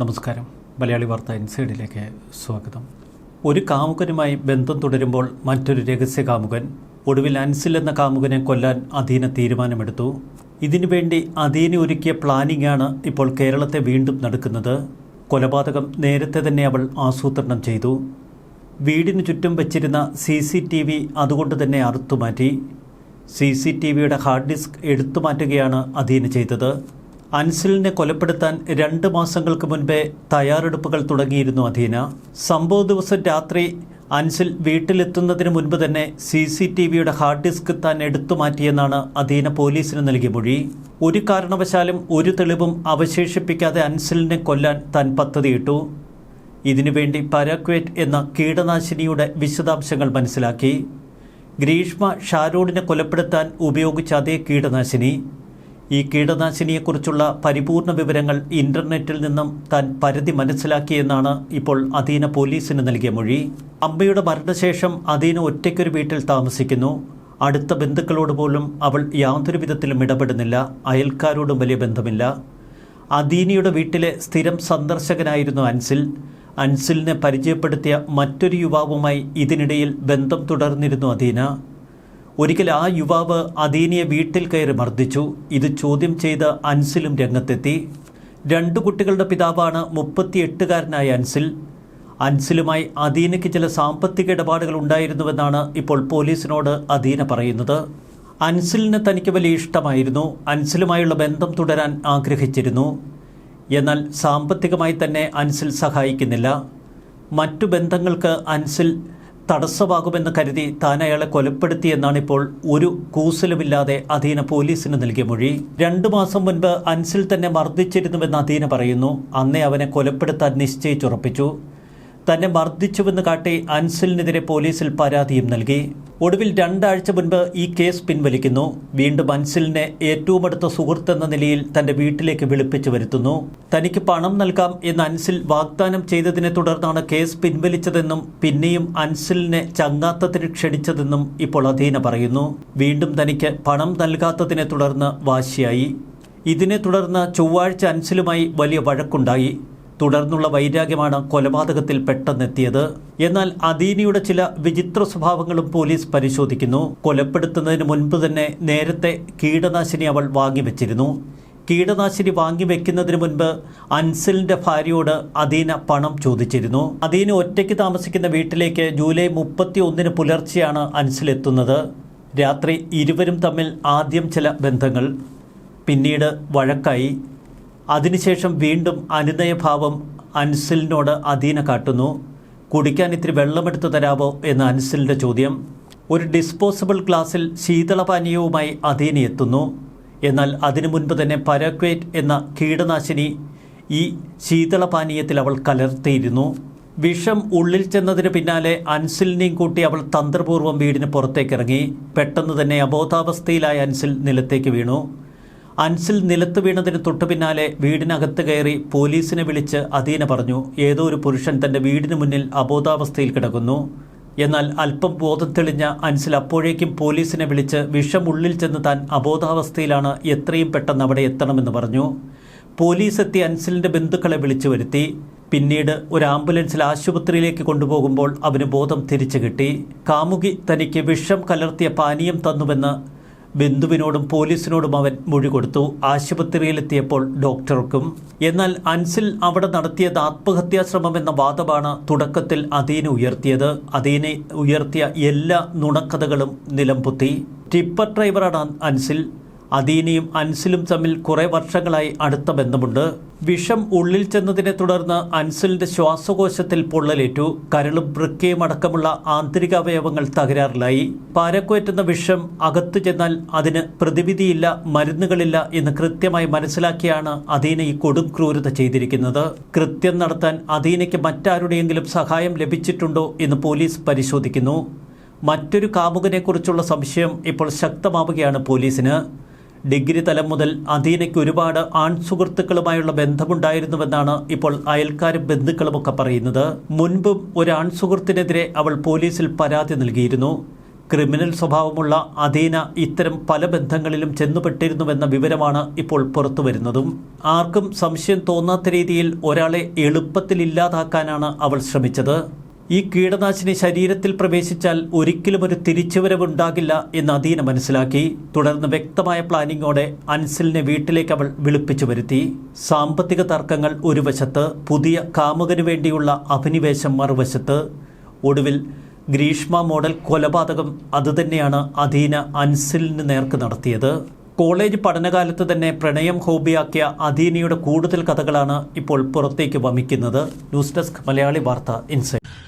നമസ്കാരം. മലയാളി വാർത്ത ഇൻസൈഡിലേക്ക് സ്വാഗതം. ഒരു കാമുകനുമായി ബന്ധം തുടരുമ്പോൾ മറ്റൊരു രഹസ്യ കാമുകൻ ഒടുവിൽ അൻസിൽ എന്ന കാമുകനെ കൊല്ലാൻ അധീന തീരുമാനമെടുത്തു. ഇതിനുവേണ്ടി അധീന ഒരുക്കിയ പ്ലാനിംഗ് ആണ് ഇപ്പോൾ കേരളത്തെ വീണ്ടും നടക്കുന്നത്. കൊലപാതകം നേരത്തെ തന്നെ അവൾ ആസൂത്രണം ചെയ്തു. വീടിനു ചുറ്റും വച്ചിരുന്ന സി സി ടി വി അതുകൊണ്ട് തന്നെ അറുത്തുമാറ്റി. സി സി ടി വിയുടെ ഹാർഡ് ഡിസ്ക് എടുത്തുമാറ്റുകയാണ് അധീന ചെയ്തത്. അൻസിലിനെ കൊലപ്പെടുത്താൻ രണ്ട് മാസങ്ങൾക്ക് മുൻപേ തയ്യാറെടുപ്പുകൾ തുടങ്ങിയിരുന്നു അധീന. സംഭവ ദിവസം രാത്രി അൻസിൽ വീട്ടിലെത്തുന്നതിന് മുൻപ് തന്നെ സി സി ടി വിയുടെ ഹാർഡ് ഡിസ്ക് താൻ എടുത്തു മാറ്റിയെന്നാണ് അധീന പോലീസിന് നൽകിയ മൊഴി. ഒരു കാരണവശാലും ഒരു തെളിവും അവശേഷിപ്പിക്കാതെ അൻസിലിനെ കൊല്ലാൻ താൻ പദ്ധതിയിട്ടു. ഇതിനുവേണ്ടി പരാക്വേറ്റ് എന്ന കീടനാശിനിയുടെ വിശദാംശങ്ങൾ മനസ്സിലാക്കി. ഗ്രീഷ്മ ഷാരോണിനെ കൊലപ്പെടുത്താൻ ഉപയോഗിച്ച അതേ കീടനാശിനി. ഈ കീടനാശിനിയെക്കുറിച്ചുള്ള പരിപൂർണ വിവരങ്ങൾ ഇന്റർനെറ്റിൽ നിന്നും താൻ പരിധി മനസ്സിലാക്കിയെന്നാണ് ഇപ്പോൾ അധീന പോലീസിന് നൽകിയ മൊഴി. അമ്മയുടെ മരണശേഷം അധീന ഒറ്റയ്ക്കൊരു വീട്ടിൽ താമസിക്കുന്നു. അടുത്ത ബന്ധുക്കളോട് പോലും അവൾ യാതൊരു വിധത്തിലും ഇടപെടുന്നില്ല. അയൽക്കാരോടും വലിയ ബന്ധമില്ല. അദീനിയുടെ വീട്ടിലെ സ്ഥിരം സന്ദർശകനായിരുന്നു അൻസിൽ. അൻസിലിനെ പരിചയപ്പെടുത്തിയ മറ്റൊരു യുവാവുമായി ഇതിനിടയിൽ ബന്ധം തുടർന്നിരുന്നു അദീന ഒരിക്കൽ ആ യുവാവ് അദീനിയെ വീട്ടിൽ കയറി മർദ്ദിച്ചു. ഇത് ചോദ്യം ചെയ്ത് അൻസിലും രംഗത്തെത്തി. രണ്ട് കുട്ടികളുടെ പിതാവാണ് മുപ്പത്തിയെട്ടുകാരനായ അൻസിൽ. അൻസിലുമായി അദീനയ്ക്ക് ചില സാമ്പത്തിക ഇടപാടുകൾ ഉണ്ടായിരുന്നുവെന്നാണ് ഇപ്പോൾ പോലീസിനോട് അദീന പറയുന്നത്. അൻസിലിന് തനിക്ക് വലിയ ഇഷ്ടമായിരുന്നു. അൻസിലുമായുള്ള ബന്ധം തുടരാൻ ആഗ്രഹിച്ചിരുന്നു. എന്നാൽ സാമ്പത്തികമായി തന്നെ അൻസിൽ സഹായിക്കുന്നില്ല. മറ്റു ബന്ധങ്ങൾക്ക് അൻസിൽ തടസ്സമാകുമെന്ന് കരുതി താൻ അയാളെ കൊലപ്പെടുത്തിയെന്നാണ് ഇപ്പോൾ ഒരു കൂസലുമില്ലാതെ അധീന പോലീസിന് നൽകിയ മൊഴി. രണ്ടു മാസം മുൻപ് അൻസിൽ തന്നെ മർദ്ദിച്ചിരുന്നുവെന്ന് അധീന പറയുന്നു. അന്നേ അവനെ കൊലപ്പെടുത്താൻ നിശ്ചയിച്ചുറപ്പിച്ചു. തന്നെ മർദ്ദിച്ചുവെന്ന് കാട്ടി അൻസിലിനെതിരെ പോലീസിൽ പരാതിയും നൽകി. ഒടുവിൽ രണ്ടാഴ്ച മുൻപ് ഈ കേസ് പിൻവലിക്കുന്നു. വീണ്ടും അൻസിലിനെ ഏറ്റവും അടുത്ത സുഹൃത്തെന്ന നിലയിൽ തന്റെ വീട്ടിലേക്ക് വിളിപ്പിച്ചു വരുത്തുന്നു. തനിക്ക് പണം നൽകാം എന്ന് അൻസിൽ വാഗ്ദാനം ചെയ്തതിനെ തുടർന്നാണ് കേസ് പിൻവലിച്ചതെന്നും പിന്നെയും അൻസിലിനെ ചങ്ങാത്തത്തിന് ക്ഷണിച്ചതെന്നും ഇപ്പോൾ അധീന പറയുന്നു. വീണ്ടും തനിക്ക് പണം നൽകാത്തതിനെ തുടർന്ന് വാശിയായി. ഇതിനെ തുടർന്ന് ചൊവ്വാഴ്ച അൻസിലുമായി വലിയ വഴക്കുണ്ടായി. തുടർന്നുള്ള വൈരാഗ്യമാണ് കൊലപാതകത്തിൽ പെട്ടെന്നെത്തിയത്. എന്നാൽ അദീനിയുടെ ചില വിചിത്ര സ്വഭാവങ്ങളും പോലീസ് പരിശോധിക്കുന്നു. കൊലപ്പെടുത്തുന്നതിന് മുൻപ് തന്നെ നേരത്തെ കീടനാശിനി അവൾ വാങ്ങിവെച്ചിരുന്നു കീടനാശിനി വാങ്ങിവെക്കുന്നതിന് മുൻപ് അൻസലിന്റെ ഭാര്യയോട് അദീന പണം ചോദിച്ചിരുന്നു. അദീന ഒറ്റയ്ക്ക് താമസിക്കുന്ന വീട്ടിലേക്ക് ജൂലൈ മുപ്പത്തി ഒന്നിന് പുലർച്ചെയാണ് അൻസിൽ എത്തുന്നത്. രാത്രി ഇരുവരും തമ്മിൽ ആദ്യം ചില ബന്ധങ്ങൾ. പിന്നീട് വഴക്കായി. അതിനുശേഷം വീണ്ടും അനുനയഭാവം അൻസിലിനോട് അധീന കാട്ടുന്നു. കുടിക്കാൻ ഇത്തിരി വെള്ളമെടുത്തു തരാമോ എന്ന് അൻസിലിന്റെ ചോദ്യം. ഒരു ഡിസ്പോസിബിൾ ഗ്ലാസ്സിൽ ശീതളപാനീയവുമായി അധീന എത്തുന്നു. എന്നാൽ അതിനു മുൻപ് തന്നെ പരാക്വേറ്റ് എന്ന കീടനാശിനി ഈ ശീതളപാനീയത്തിൽ അവൾ കലർത്തിയിരുന്നു. വിഷം ഉള്ളിൽ ചെന്നതിന് പിന്നാലെ അൻസിലിനെയും കൂട്ടി അവൾ തന്ത്രപൂർവം വീടിന് പുറത്തേക്കിറങ്ങി. പെട്ടെന്ന് തന്നെ അബോധാവസ്ഥയിലായ അൻസിൽ നിലത്തേക്ക് വീണു. അൻസിൽ നിലത്ത് വീണതിന് തൊട്ടു പിന്നാലെ വീടിനകത്ത് കയറി പോലീസിനെ വിളിച്ച് അദീന പറഞ്ഞു ഏതോ ഒരു പുരുഷൻ തന്റെ വീടിന് മുന്നിൽ അബോധാവസ്ഥയിൽ കിടക്കുന്നു. എന്നാൽ അല്പം ബോധം തെളിഞ്ഞ അൻസിൽ അപ്പോഴേക്കും പോലീസിനെ വിളിച്ച് വിഷം ഉള്ളിൽ ചെന്ന് താൻ അബോധാവസ്ഥയിലാണ് എത്രയും പെട്ടെന്ന് അവിടെ എത്തണമെന്ന് പറഞ്ഞു. പോലീസ് എത്തി അൻസിലിന്റെ ബന്ധുക്കളെ വിളിച്ചു വരുത്തി. പിന്നീട് ഒരു ആംബുലൻസിൽ ആശുപത്രിയിലേക്ക് കൊണ്ടുപോകുമ്പോൾ അവന് ബോധം തിരിച്ചു കിട്ടി. കാമുകി തനിക്ക് വിഷം കലർത്തിയ പാനീയം തന്നുവെന്ന് ബന്ധുവിനോടും പോലീസിനോടും അവൻ മൊഴി കൊടുത്തു. ആശുപത്രിയിലെത്തിയപ്പോൾ ഡോക്ടർക്കും എന്നാൽ അൻസിൽ അവിടെ നടത്തിയത് ആത്മഹത്യാശ്രമം എന്ന വാദമാണ് തുടക്കത്തിൽ അതീനെ ഉയർത്തിയത്. അതീനെ ഉയർത്തിയ എല്ലാ നുണക്കഥകളും നിലംപൊത്തി ടിപ്പർ ഡ്രൈവറാണ് അൻസിൽ. അദീനയും അൻസിലും തമ്മിൽ കുറേ വർഷങ്ങളായി അടുത്ത ബന്ധമുണ്ട്. വിഷം ഉള്ളിൽ ചെന്നതിനെ തുടർന്ന് അൻസലിന്റെ ശ്വാസകോശത്തിൽ പൊള്ളലേറ്റു. കരളും വൃക്കയും അടക്കമുള്ള ആന്തരിക അവയവങ്ങൾ തകരാറിലായി. പാരക്കുവറ്റുന്ന വിഷം അകത്തു ചെന്നാൽ അതിന് പ്രതിവിധിയില്ല മരുന്നുകളില്ല എന്ന് കൃത്യമായി മനസ്സിലാക്കിയാണ് അദീന ഈ കൊടും ക്രൂരത ചെയ്തിരിക്കുന്നത്. കൃത്യം നടത്താൻ അദീനയ്ക്ക് മറ്റാരുടെയെങ്കിലും സഹായം ലഭിച്ചിട്ടുണ്ടോ എന്ന് പോലീസ് പരിശോധിക്കുന്നു. മറ്റൊരു കാമുകനെക്കുറിച്ചുള്ള സംശയം ഇപ്പോൾ ശക്തമാവുകയാണ് പോലീസിന്. ഡിഗ്രി തലം മുതൽ അധീനയ്ക്ക് ഒരുപാട് ആൺ സുഹൃത്തുക്കളുമായുള്ള ബന്ധമുണ്ടായിരുന്നുവെന്നാണ് ഇപ്പോൾ അയൽക്കാരും ബന്ധുക്കളുമൊക്കെ പറയുന്നത്. മുൻപും ഒരു ആൺ സുഹൃത്തിനെതിരെ അവൾ പോലീസിൽ പരാതി നൽകിയിരുന്നു. ക്രിമിനൽ സ്വഭാവമുള്ള അധീന ഇത്തരം പല ബന്ധങ്ങളിലും ചെന്നുപെട്ടിരുന്നുവെന്ന വിവരമാണ് ഇപ്പോൾ പുറത്തുവരുന്നതും. ആർക്കും സംശയം തോന്നാത്ത രീതിയിൽ ഒരാളെ എളുപ്പത്തിൽ ഇല്ലാതാക്കാനാണ് അവൾ ശ്രമിച്ചത്. ഈ കീടനാശിനി ശരീരത്തിൽ പ്രവേശിച്ചാൽ ഒരിക്കലും ഒരു തിരിച്ചുവരവുണ്ടാകില്ല എന്ന് അദീന മനസ്സിലാക്കി. തുടർന്ന് വ്യക്തമായ പ്ലാനിങ്ങോടെ അൻസിലിനെ വീട്ടിലേക്ക് അവൾ വിളിപ്പിച്ചു വരുത്തി. സാമ്പത്തിക തർക്കങ്ങൾ ഒരു വശത്ത് പുതിയ കാമുകന് വേണ്ടിയുള്ള അഭിനിവേശം മറുവശത്ത്. ഒടുവിൽ ഗ്രീഷ്മ മോഡൽ കൊലപാതകം അതുതന്നെയാണ് അധീന അൻസിലിന് നേർക്ക് നടത്തിയത്. കോളേജ് പഠനകാലത്ത് തന്നെ പ്രണയം ഹോബിയാക്കിയ അധീനയുടെ കൂടുതൽ കഥകളാണ് ഇപ്പോൾ പുറത്തേക്ക് വമിക്കുന്നത്. ന്യൂസ് ഡെസ്ക് മലയാളി വാർത്ത ഇൻസൈറ്റ്.